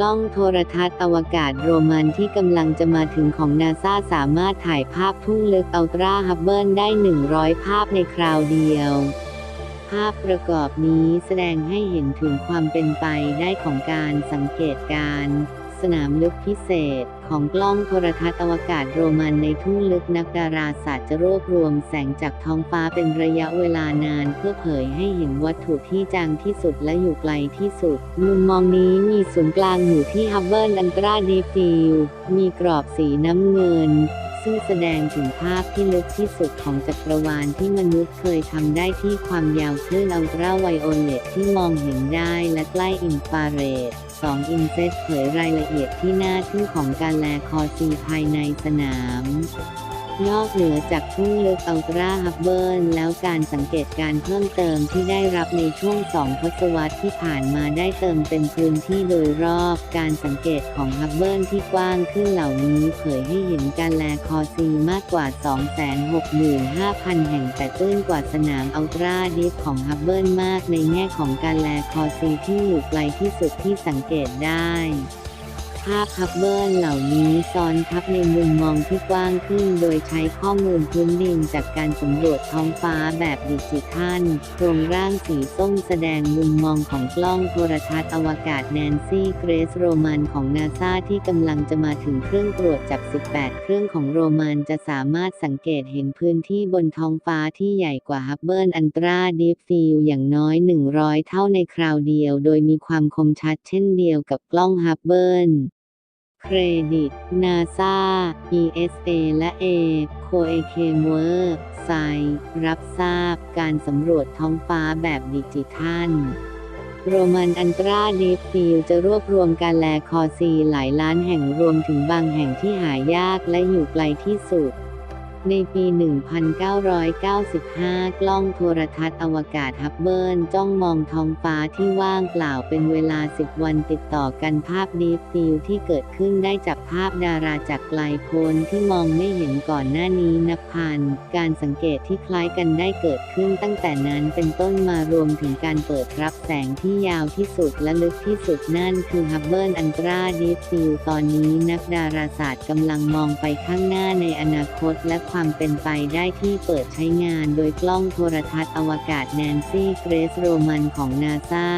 ล้องโทรทัศน์อวกาศโรมันที่กำลังจะมาถึงของนาซาสามารถถ่ายภาพทุ่งเล็กอัลตราฮับเบิลได้ 100 ภาพในคราวเดียว ภาพประกอบนี้แสดงให้เห็นถึงความเป็นไปได้ของการสังเกตการณ์ สนามลึกพิเศษ ของกล้องโทรทัศน์อวกาศโรมันในทุ่งลึกนักดาราศาสตร์จะรวบรวมแสงจากท้องฟ้าเป็นระยะเวลานาน เพื่อเผยให้เห็นวัตถุที่จางที่สุดและอยู่ไกลที่สุด มุมมองนี้มีศูนย์กลางอยู่ที่ฮับเบิลอันตราดีฟิลมีกรอบสีน้ำเงินซึ่งแสดงถึงภาพที่ลึกที่สุดของจักรวาลที่มนุษย์เคยทำได้ที่ความยาวคลื่นอัลตราไวโอเลตที่มองเห็นได้และใกล้อินฟราเรด 2 อินเซตเผยรายละเอียดที่น่าทึ่งของการแลคอซีภายในสนาม นอกเหนือจากทุ่งลึกอัลตราฮับเบิลแล้วการสังเกตการเพิ่มเติมที่ได้รับในช่วงสองทศวรรษที่ผ่านมาได้เติมเต็มพื้นที่โดยรอบการสังเกตของฮับเบิลที่กว้างขึ้นเหล่านี้เผยให้เห็นการแลคอซีมากกว่า 265,000 แห่งแต่ตื้นกว่าสนามอัลตราดิฟของฮับเบิลมากในแง่ของการแลคอซีที่อยู่ไกลที่สุดที่สังเกตได้ ภาพฮับเบิลเหล่านี้ซ้อนทับในมุมมองที่กว้างขึ้น โดยใช้ข้อมูลพื้นดินจากการสำรวจท้องฟ้าแบบดิจิทัล โครงร่างสีส้มแสดงมุมมองของกล้องโทรทัศน์อวกาศแนนซี่เกรซโรมันของนาซาที่กำลังจะมาถึงเครื่องตรวจจับ18 เครื่องของโรมันจะสามารถสังเกตเห็นพื้นที่บนท้องฟ้าที่ใหญ่กว่าฮับเบิลอันตราดีฟฟิลอย่างน้อย 100 เท่าในคราวเดียว โดยมีความคมชัดเช่นเดียวกับกล้องฮับเบิล เครดิตนาซา ESA และ A โคเอเคมัวไซรับทราบการสำรวจท้องฟ้าแบบดิจิทัลโรมันอันตราดีฟฟิลจะรวบรวมการแลคอซีหลายล้านแห่งรวมถึงบางแห่งที่หายากและอยู่ไกลที่สุด ในปี 1995 กล้องโทรทัศน์อวกาศฮับเบิลจ้องมองท้องฟ้าที่ว่างเปล่าเป็นเวลา 10 วันติดต่อกันภาพดีฟิลที่เกิดขึ้นได้จับภาพดาราจากไกลโพ้นที่มองไม่เห็นก่อนหน้านี้นับพัน การสังเกตที่คล้ายกันได้เกิดขึ้นตั้งแต่นั้นเป็นต้นมารวมถึงการเปิดรับแสงที่ยาวที่สุดและลึกที่สุดนั่นคือฮับเบิลอันตราดีฟฟิลตอนนี้นักดาราศาสตร์กำลังมองไปข้างหน้าในอนาคตและความความเป็นไปได้ที่เปิดใช้งานโดยกล้องโทรทัศน์อวกาศแนนซี่ เกรสโรมันของนาซา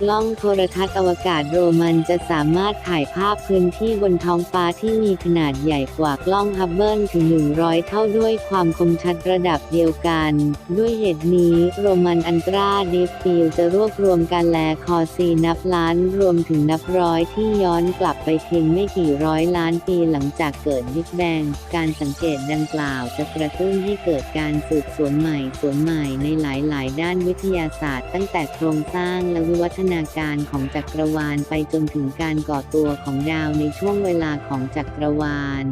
กล้องโทรทัศน์อวกาศโรมันจะสามารถถ่ายภาพพื้นที่บนท้องฟ้าที่มีขนาดใหญ่กว่ากล้องฮับเบิลถึง 100 เท่าด้วยความคมชัดระดับเดียวกัน ด้วยเหตุนี้โรมันอันตราดิฟฟิลจะรวบรวมการแลคอซีนับล้านรวมถึงนับร้อยที่ย้อนกลับไปเพียงไม่กี่ร้อยล้านปีหลังจากเกิดบิ๊กแบงการสังเกตดังกล่าวจะกระตุ้นให้เกิดการสืบสวนใหม่สวนใหม่ในหลาย ๆ ด้านวิทยาศาสตร์ ตั้งแต่โครงสร้างและวิวัฒนาการของจักรวาลไปจนถึงการก่อตัวของดาวในช่วงเวลาของจักรวาล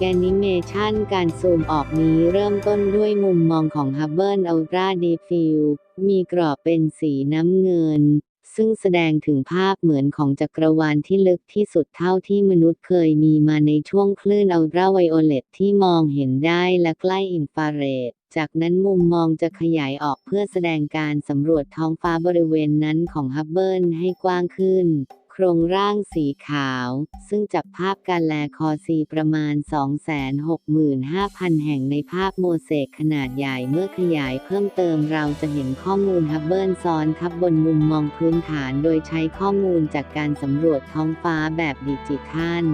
แอนิเมชันการซูมออกนี้เริ่มต้นด้วยมุมมองของฮับเบิลอัลตราดีฟิลมีกรอบเป็นสีน้ำเงิน ซึ่งแสดงถึงภาพเหมือนของจักรวาลที่ลึกที่สุดเท่าที่มนุษย์เคยมีมาในช่วงคลื่นอัลตราไวโอเลตที่มองเห็นได้และใกล้อินฟราเรดจากนั้นมุมมองจะขยายออกเพื่อแสดงการสำรวจท้องฟ้าบริเวณนั้นของฮับเบิลให้กว้างขึ้น รงร่างสีขาว ซึ่งจับภาพการแลคอซีประมาณ 265,000 แห่งในภาพโมเสกขนาดใหญ่เมื่อขยายเพิ่มเติมเราจะเห็นข้อมูลฮับเบิลซ้อนทับบนมุมมองพื้นฐานโดยใช้ข้อมูลจากการสำรวจท้องฟ้าแบบดิจิทัล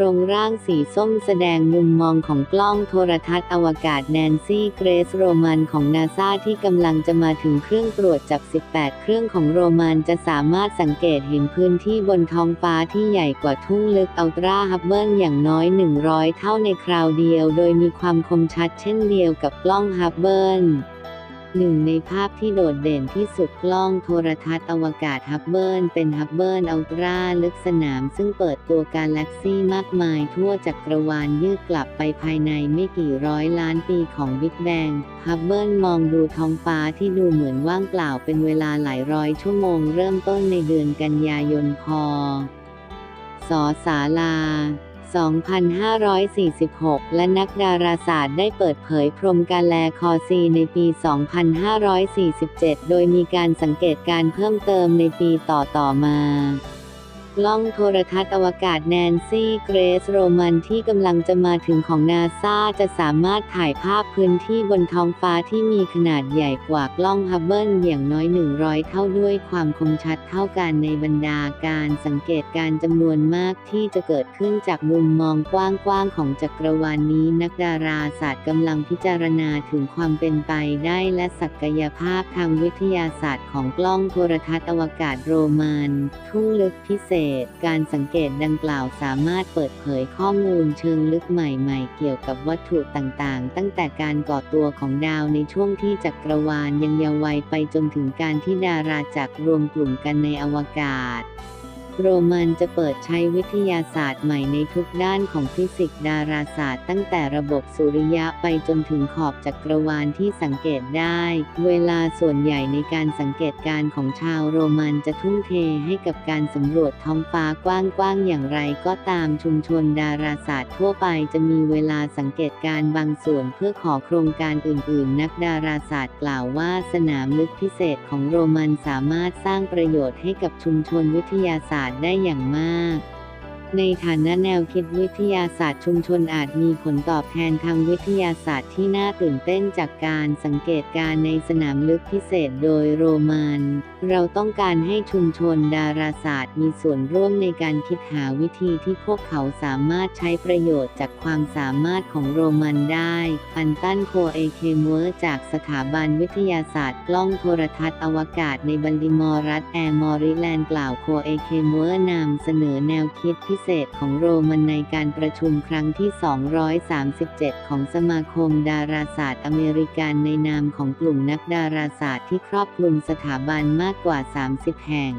ครงร่างสีส้มแสดงมุมมองของกล้องโทรทัศน์อวกาศแนนซี่เกรซโรมันของนาซาที่กำลังจะมาถึงเครื่องตรวจจับ 18 เครื่องของโรมันจะสามารถสังเกตเห็นพื้นที่บนท้องฟ้าที่ใหญ่กว่าทุ่งลึกอัลตราฮับเบิลอย่างน้อย 100 เท่าในคราวเดียว โดยมีความคมชัดเช่นเดียวกับกล้องฮับเบิล หนึ่งในภาพที่โดดเด่นที่สุดกล้องโทรทัศน์อวกาศฮับเบิลเป็นฮับเบิลอัลตราลึกสนามซึ่งเปิดตัวกาแล็กซี่มากมายทั่วจักรวาลยืดกลับไปภายในไม่กี่ร้อยล้านปีของบิ๊กแบงฮับเบิลมองดูท้องฟ้าที่ดูเหมือนว่างเปล่าเป็นเวลาหลายร้อยชั่วโมงเริ่มต้นในเดือนกันยายนพศสาลา 2546 และนักดาราศาสตร์ได้เปิดเผยพรมการแลคอซีในปี 2547 โดยมีการสังเกตการเพิ่มเติมในปีต่อๆมา กล้องโทรทัศน์อวกาศแนนซี่เกรซโรมันที่กำลังจะมาถึงของนาซาจะสามารถถ่ายภาพพื้นที่บนท้องฟ้าที่มีขนาดใหญ่กว่ากล้องฮับเบิลอย่างน้อย 100 เท่าด้วยความคมชัดเท่ากันในบรรดาการสังเกตการจำนวนมากที่จะเกิดขึ้นจากมุมมองกว้างๆของจักรวาลนนี้นักดาราศาสตร์กำลังพิจารณาถึงความเป็นไปได้และศักยภาพทางวิทยาศาสตร์ของกล้องโทรทัศน์อวกาศโรมันทุ่งลึกพิเศษการสังเกตดังกล่าวสามารถเปิดเผยข้อมูลเชิงลึกใหม่ๆ เกี่ยวกับวัตถุต่างๆ ตั้งแต่การก่อตัวของดาวในช่วงที่จักรวาลยังเยาว์วัยไปจนถึงการที่ดาราจักรรวมกลุ่มกันในอวกาศ โรมันจะเปิดใช้วิทยาศาสตร์ใหม่ในทุกด้านของฟิสิกส์ดาราศาสตร์ตั้งแต่ระบบสุริยะไปจนถึงขอบจักรวาลที่สังเกตได้ เวลาส่วนใหญ่ในการสังเกตการณ์ของชาวโรมันจะทุ่มเทให้กับการสำรวจท้องฟ้ากว้างๆอย่างไรก็ตามชุมชนดาราศาสตร์ทั่วไปจะมีเวลาสังเกตการณ์บางส่วนเพื่อขอโครงการอื่น ๆ นักดาราศาสตร์กล่าวว่าสนามลึกพิเศษของโรมันสามารถสร้างประโยชน์ให้กับชุมชนวิทยาศาสตร์ได้อย่างมาก ในฐานะแนวคิดวิทยาศาสตร์ชุมชนอาจมีผลตอบแทนทางวิทยาศาสตร์ที่น่าตื่นเต้นจากการสังเกตการณ์ในสนามลึกพิเศษโดยโรมัน เราต้องการให้ชุมชนดาราศาสตร์มีส่วนร่วมในการคิดหาวิธีที่พวกเขาสามารถใช้ประโยชน์จากความสามารถของโรมันได้อันตันโคเอเคมัวจากสถาบันวิทยาศาสตร์กล้องโทรทัศน์อวกาศในบัลติมอร์รัฐแอร์มอริแลนด์กล่าวโคเอเคมัวนำเสนอแนวคิดพิเศษของโรมันในการประชุมครั้งที่ 237 ของสมาคมดาราศาสตร์อเมริกันในนามของกลุ่มนักดาราศาสตร์ที่ครอบคลุมสถาบันมากกว่า 30 แห่ง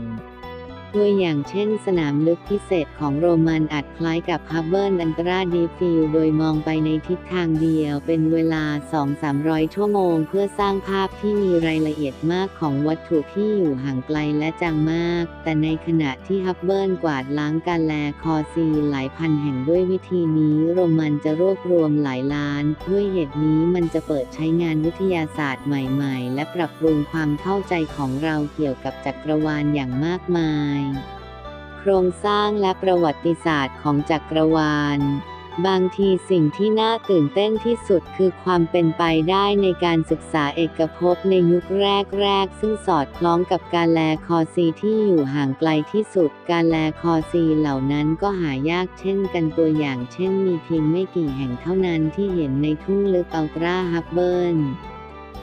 ตัวอย่างเช่นสนามลึกพิเศษของโรมันอาจคล้ายกับฮับเบิลอันตราดีฟิลโดยมองไปในทิศทางเดียวเป็นเวลา 2-300 ชั่วโมง เพื่อสร้างภาพที่มีรายละเอียดมากของวัตถุที่อยู่ห่างไกลและจางมาก แต่ในขณะที่ฮับเบิลกวาดล้างการแลคอซีหลายพันแห่งด้วยวิธีนี้โรมันจะรวบรวมหลายล้าน ด้วยเหตุนี้มันจะเปิดใช้งานวิทยาศาสตร์ใหม่ ๆ และปรับปรุงความเข้าใจของเราเกี่ยวกับจักรวาลอย่างมากมายโครงสร้างและประวัติศาสตร์ของจักรวาล บางทีสิ่งที่น่าตื่นเต้นที่สุดคือความเป็นไปได้ในการศึกษาเอกภพในยุคแรก ๆ ซึ่งสอดคล้องกับการแลคอซีที่อยู่ห่างไกลที่สุด การแลคอซีเหล่านั้นก็หายากเช่นกันตัวอย่างเช่นมีเพียงไม่กี่แห่งเท่านั้นที่เห็นในทุ่งลึกอัลตราฮับเบิล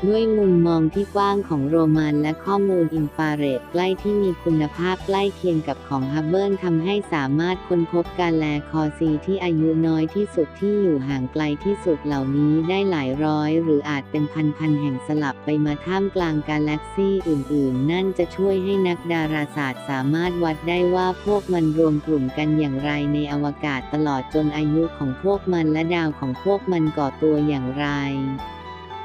ด้วยมุมมองที่กว้างของโรมันและข้อมูลอินฟราเรดใกล้ที่มีคุณภาพใกล้เคียงกับของฮับเบิลทำให้สามารถค้นพบการแลคอซีที่อายุน้อยที่สุดที่อยู่ห่างไกลที่สุดเหล่านี้ได้หลายร้อย หรืออาจเป็นพันๆแห่งสลับไปมาท่ามกลางกาแล็กซี่อื่น ๆ นั่นจะช่วยให้นักดาราศาสตร์สามารถวัดได้ว่าพวกมันรวมกลุ่มกันอย่างไรในอวกาศตลอดจนอายุของพวกมันและดาวของพวกมันก่อตัวอย่างไร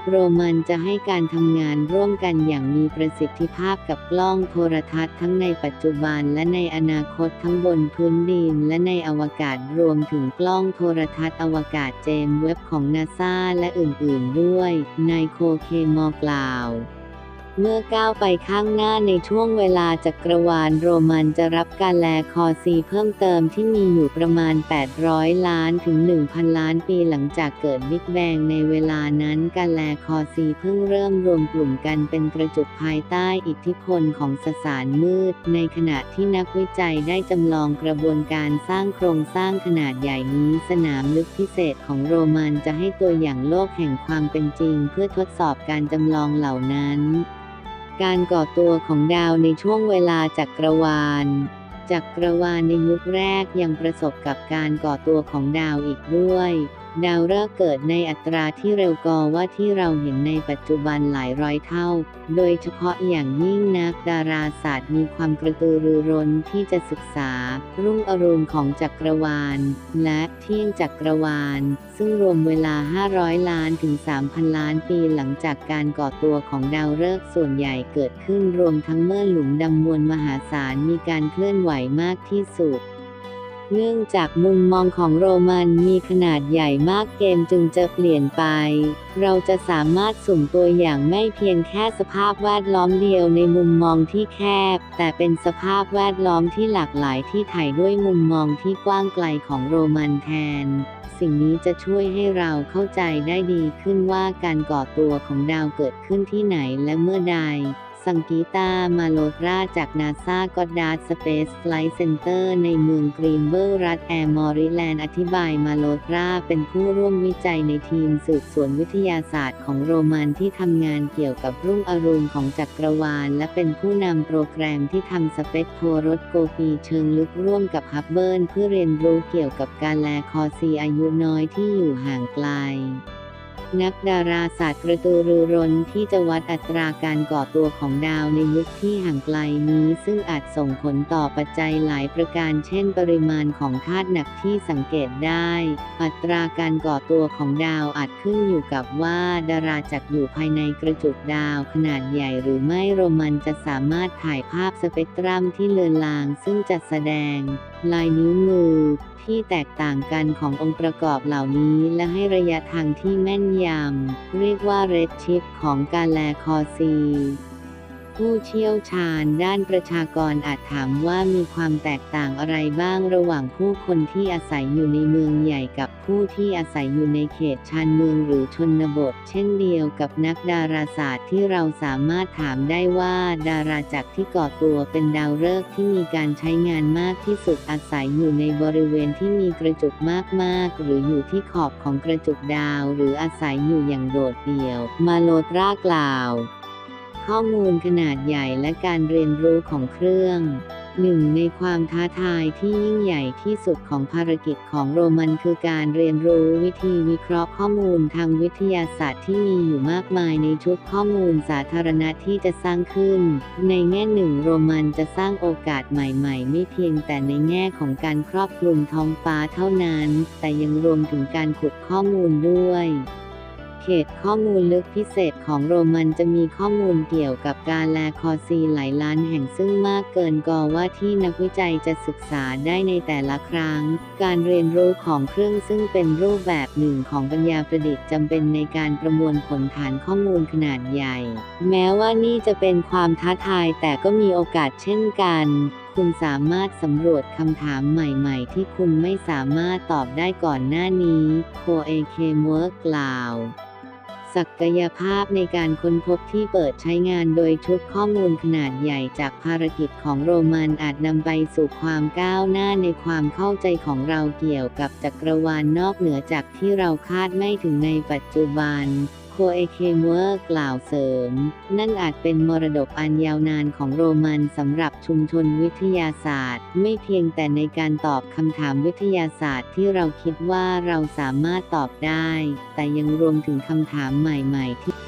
โรมันจะให้การทำงานร่วมกันอย่างมีประสิทธิภาพกับกล้องโทรทัศน์ทั้งในปัจจุบันและในอนาคตทั้งบนพื้นดินและในอวกาศรวมถึงกล้องโทรทัศน์อวกาศเจมส์เว็บของนาซาและอื่นๆด้วย นายโคเคมอกล่าว เมื่อก้าวไปข้างหน้าในช่วงเวลาจักรวาลโรมันจะรับการแลคอซีเพิ่มเติมที่มีอยู่ประมาณ 800 ล้านถึง 1,000 ล้านปีหลังจากเกิดบิ๊กแบงในเวลานั้นการแลคอซีเพิ่งเริ่มรวมกลุ่มกันเป็นกระจุกภายใต้อิทธิพลของสสารมืด ในขณะที่นักวิจัยได้จำลองกระบวนการสร้างโครงสร้างขนาดใหญ่นี้สนามลึกพิเศษของโรมันจะให้ตัวอย่างโลกแห่งความเป็นจริง เพื่อทดสอบการจำลองเหล่านั้น การก่อตัวของดาวในช่วงเวลาจักรวาล จักรวาลในยุคแรกยังประสบกับการก่อตัวของดาวอีกด้วย ดาวฤกษ์เกิดในอัตราที่เร็วกว่าที่เราเห็นในปัจจุบันหลายร้อยเท่า โดยเฉพาะอย่างยิ่งนักดาราศาสตร์มีความกระตือรือร้นที่จะศึกษา รุ่งอรุณของจักรวาล และเที่ยงจักรวาล ซึ่งรวมเวลา 500 ล้านถึง 3,000 ล้านปีหลังจากการก่อตัวของดาวฤกษ์ส่วนใหญ่เกิดขึ้นรวมทั้งเมื่อหลุมดำมวลมหาศาลมีการเคลื่อนไหวมากที่สุด เนื่องจากมุมมองของโรมันมีขนาดใหญ่มากเกมจึงจะเปลี่ยนไป เราจะสามารถสุ่มตัวอย่างไม่เพียงแค่สภาพแวดล้อมเดียวในมุมมองที่แคบ แต่เป็นสภาพแวดล้อมที่หลากหลายที่ถ่ายด้วยมุมมองที่กว้างไกลของโรมันแทน สิ่งนี้จะช่วยให้เราเข้าใจได้ดีขึ้นว่าการก่อตัวของดาวเกิดขึ้นที่ไหนและเมื่อใด สังกีตา มาโลตราจากนาซากอดาร์สเปซไฟล์เซ็นเตอร์ในเมืองกรีนเบิลรัฐแอร์มอริแลนด์อธิบายมาโลตราเป็นผู้ร่วมวิจัยในทีมสืบสวนวิทยาศาสตร์ของโรมันที่ทำงานเกี่ยวกับรุ่งอรุณของจักรวาล และเป็นผู้นำโปรแกรมที่ทำสเปกโทรสโกปีเชิงลึกร่วมกับฮับเบิลเพื่อเรียนรู้เกี่ยวกับการแลคอซีอายุน้อยที่อยู่ห่างไกล นักดาราศาสตร์กระตือรือร้นที่จะวัดอัตราการก่อตัวของดาวในยุคที่ห่างไกลนี้ ซึ่งอาจส่งผลต่อปัจจัยหลายประการ เช่น ปริมาณของธาตุหนักที่สังเกตได้ อัตราการก่อตัวของดาวอาจขึ้นอยู่กับว่าดาราจักรอยู่ภายในกระจุกดาวขนาดใหญ่หรือไม่โรมันจะสามารถถ่ายภาพสเปกตรัมที่เลือนลาง ซึ่งจะแสดง ลายนิ้วมือ ที่แตกต่างกันขององค์ประกอบเหล่านี้ และให้ระยะทางที่แม่นยำ เรียกว่าเรดชิปของการแลคอซี ผู้เชี่ยวชาญด้านประชากรอาจถามว่ามีความแตกต่างอะไรบ้างระหว่างผู้คนที่อาศัยอยู่ในเมืองใหญ่กับผู้ที่อาศัยอยู่ในเขตชานเมืองหรือชนบท เช่นเดียวกับนักดาราศาสตร์ที่เราสามารถถามได้ว่า ดาราจักรที่ก่อตัวเป็นดาวฤกษ์ที่มีการใช้งานมากที่สุดอาศัยอยู่ในบริเวณที่มีกระจุกมากๆ หรืออยู่ที่ขอบของกระจุกดาว หรืออาศัยอยู่อย่างโดดเดี่ยว มาโลตรากล่าว ข้อมูลขนาดใหญ่และการเรียนรู้ของเครื่องหนึ่งในความท้าทายที่ยิ่งใหญ่ที่สุดของภารกิจของโรมันคือการเรียนรู้วิธีวิเคราะห์ข้อมูลทางวิทยาศาสตร์ที่มีอยู่มากมายในชุดข้อมูลสาธารณะที่จะสร้างขึ้น ในแง่หนึ่งโรมันจะสร้างโอกาสใหม่ๆ ไม่เพียงแต่ในแง่ของการครอบคลุมท้องฟ้าเท่านั้น แต่ยังรวมถึงการขุดข้อมูลด้วย เขตข้อมูลลึกพิเศษของโรมันจะมีข้อมูลเกี่ยวกับการแลคอซีหลายล้านแห่งซึ่งมากเกินกว่าที่นักวิจัยจะศึกษาได้ในแต่ละครั้ง การเรียนรู้ของเครื่องซึ่งเป็นรูปแบบหนึ่งของปัญญาประดิษฐ์จำเป็นในการประมวลผลฐานข้อมูลขนาดใหญ่ แม้ว่านี่จะเป็นความท้าทายแต่ก็มีโอกาสเช่นกันคุณสามารถสำรวจคำถามใหม่ๆ ที่คุณไม่สามารถตอบได้ก่อนหน้านี้ โคเอเคมเวิร์กกล่าว ศักยภาพในการค้นพบที่เปิดใช้งานโดยชุดข้อมูลขนาดใหญ่จากภารกิจของโรมันอาจนำไปสู่ความก้าวหน้าในความเข้าใจของเราเกี่ยวกับจักรวาลนอกเหนือจากที่เราคาดไม่ถึงในปัจจุบัน คเอเคมเวอร์กล่าวเสริม นั่นอาจเป็นมรดกอันยาวนานของโรมันสำหรับชุมชนวิทยาศาสตร์ ไม่เพียงแต่ในการตอบคำถามวิทยาศาสตร์ที่เราคิดว่าเราสามารถตอบได้ แต่ยังรวมถึงคำถามใหม่ ๆ ที่